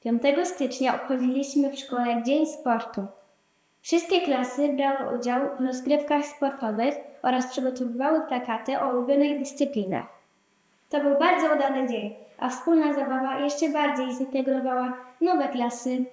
5 stycznia obchodziliśmy w szkole Dzień Sportu. Wszystkie klasy brały udział w rozgrywkach sportowych oraz przygotowywały plakaty o ulubionych dyscyplinach. To był bardzo udany dzień, a wspólna zabawa jeszcze bardziej zintegrowała nowe klasy.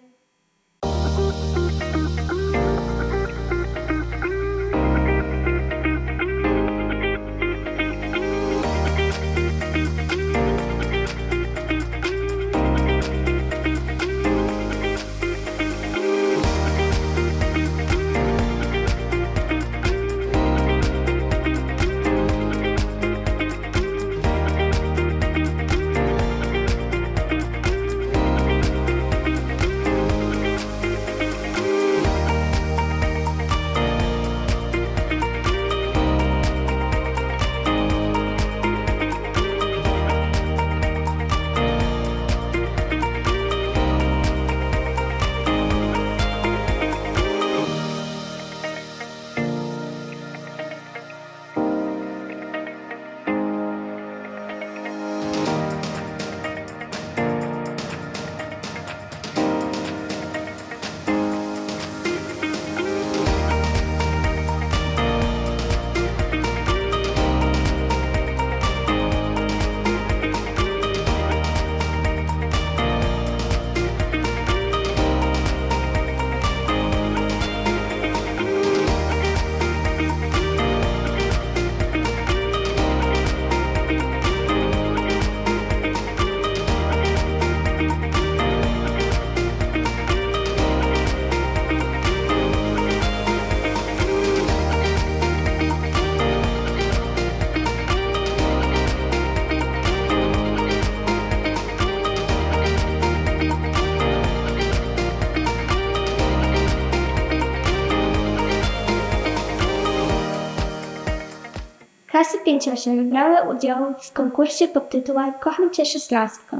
Klasy 5-8 brały udział w konkursie pod tytułem Kocham Cię szesnastko.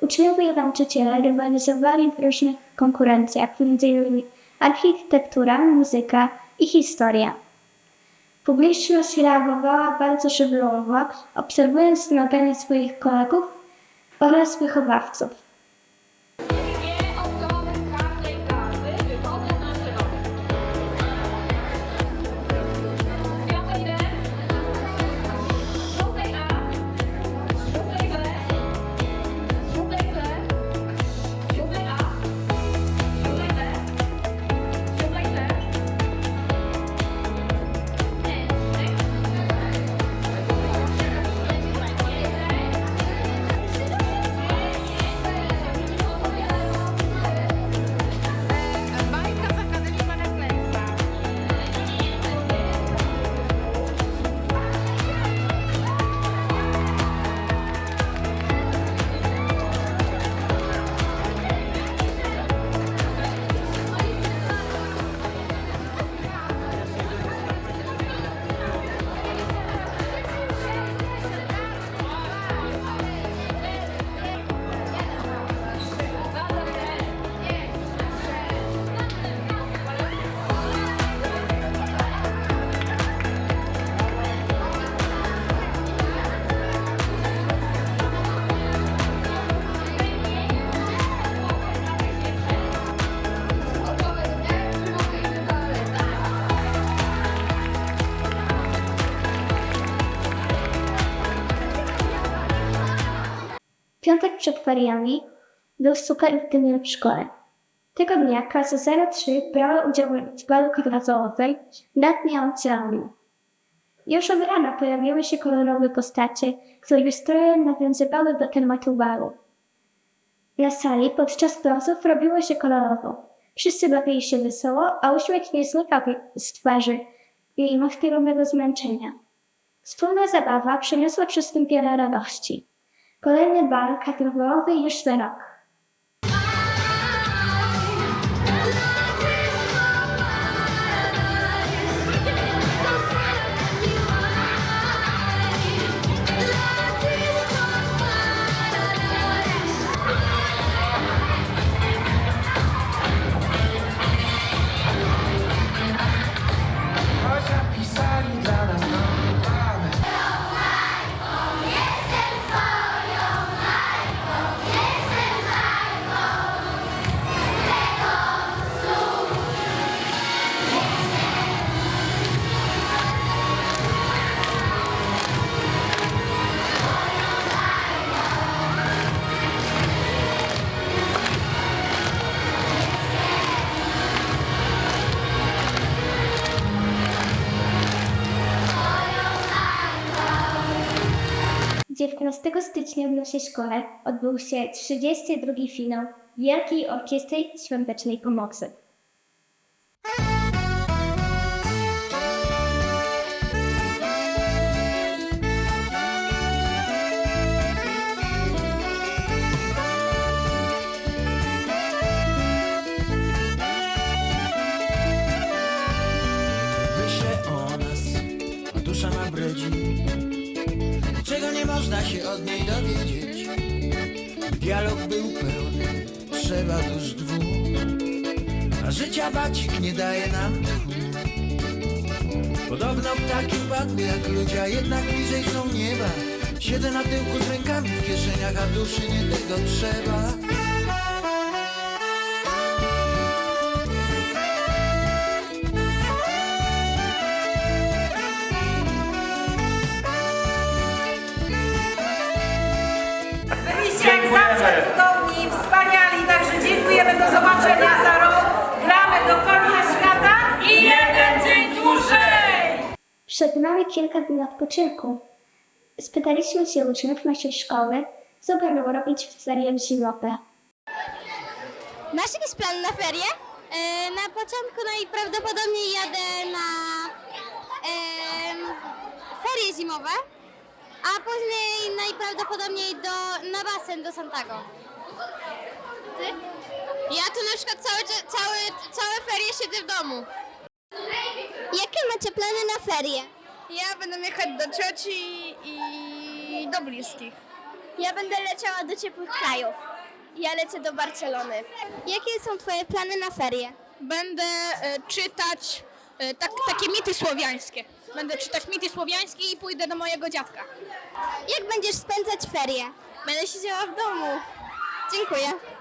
Uczniowie i nauczyciele rywalizowali w różnych konkurencjach, m.in. architektura, muzyka i historia. Publiczność reagowała bardzo żywiołowo, obserwując zmagania swoich kolegów oraz wychowawców. Piątek przed feriami był super dniem w szkole. Tego dnia klasa 03 brała udział w balu kwadratowej nad dnie oceanu. Już od rana pojawiły się kolorowe postacie, których stroje nawiązywały do tematu balu. Na sali podczas prozów robiło się kolorowo. Wszyscy bawili się wesoło, a uśmiech nie znikał z twarzy mimo chwilowego zmęczenia. Wspólna zabawa przyniosła wszystkim wiele radości. Kolejny bal już za rok. 15 stycznia w naszej szkole odbył się 32. finał Wielkiej Orkiestry Świątecznej Pomocy. Myślę o nas, a dusza ma bredzi Czego nie można się od niej dowiedzieć. Dialog był pełny, trzeba dusz dwóch A życia bacik nie daje nam tchu Podobno ptaki upadły jak ludzie, jednak bliżej są nieba. Siedzę na tyłku z rękami w kieszeniach, a duszy nie tego trzeba także dziękujemy, do zobaczenia za rok. Gramy do końca świata i jeden dzień dłużej! Przed nami kilka dni odpoczynku. Spytaliśmy się uczniów naszej szkoły, co będą robić w ferie zimowe. Masz jakiś plan na ferie? E, na początku najprawdopodobniej jadę na em, ferie zimowe, a później najprawdopodobniej do, na basen do Santago. Ty? Ja tu na przykład całe, całe, całe ferie siedzę w domu. Jakie macie plany na ferie? Ja będę jechać do cioci i do bliskich. Ja będę leciała do ciepłych krajów. Ja lecę do Barcelony. Jakie są twoje plany na ferie? Będę e, czytać e, tak, takie mity słowiańskie. Będę czytać mity słowiańskie i pójdę do mojego dziadka. Jak będziesz spędzać ferie? Będę siedziała w domu. Dziękuję.